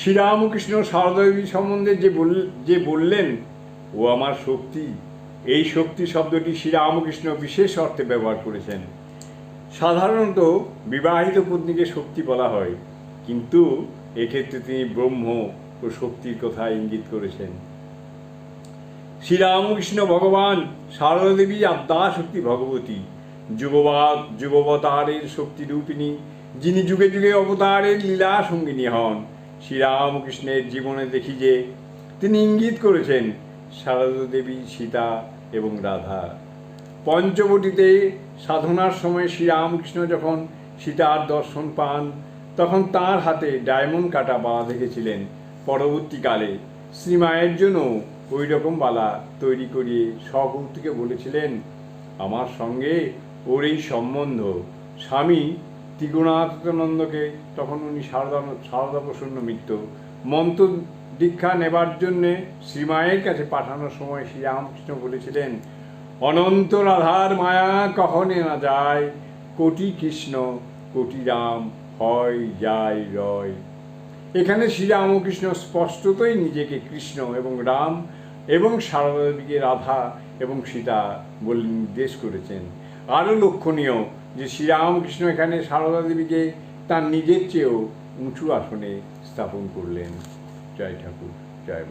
শ্রীরামকৃষ্ণ সারদাদেবী সম্বন্ধে যে বল, যে বললেন, ও আমার শক্তি। এই শক্তি শব্দটি শ্রীরামকৃষ্ণ বিশেষ অর্থে ব্যবহার করেছেন। সাধারণত বিবাহিত পত্নীকে শক্তি বলা হয়, কিন্তু এক্ষেত্রে তিনি ব্রহ্ম ও শক্তির কথা ইঙ্গিত করেছেন। শ্রীরামকৃষ্ণ ভগবান সারদা দেবী আদ্যা শক্তি ভগবতী, যুগবাদ, যুগবতারের শক্তি রূপিণী, যিনি যুগে যুগে অবতারের লীলা সঙ্গিনী হন। শ্রীরামকৃষ্ণের জীবনে দেখি যে তিনি ইঙ্গিত করেছেন সারদা দেবী, সীতা এবং রাধা। পঞ্চবটিতে সাধনার সময় শ্রীরামকৃষ্ণ যখন সীতার দর্শন পান, তখন তার হাতে ডায়মন্ড কাটা বালা দেখেছিলেন পরবর্তীকালে শ্রীমায়ের জন্য ওই রকম বালা তৈরি করিয়ে সহকৌতিকে বলেছিলেন, আমার সঙ্গে ওর এই সম্বন্ধ। স্বামী ত্রিগুণাতীতানন্দকে তখন উনি সারদা সারদা প্রসন্ন মিত্র। মন্ত্র দীক্ষা নেবার জন্যে শ্রীমায়ের কাছে পাঠানোর সময় শ্রীরামকৃষ্ণ বলেছিলেন, অনন্ত রাধার মায়া কখনে না যায়, কোটি কৃষ্ণ, কোটি রাম, হয়, যায়, রয়। এখানে শ্রীরামকৃষ্ণ স্পষ্টতই নিজেকে কৃষ্ণ এবং রাম এবং সারদা দেবীকে রাধা এবং সীতা বলে নির্দেশ করেছেন। আরও লক্ষণীয় যে শ্রীরামকৃষ্ণ এখানে সারদা দেবীকে তার নিজের চেয়েও উঁচু আসনে স্থাপন করলেন। জয় ঠাকুর।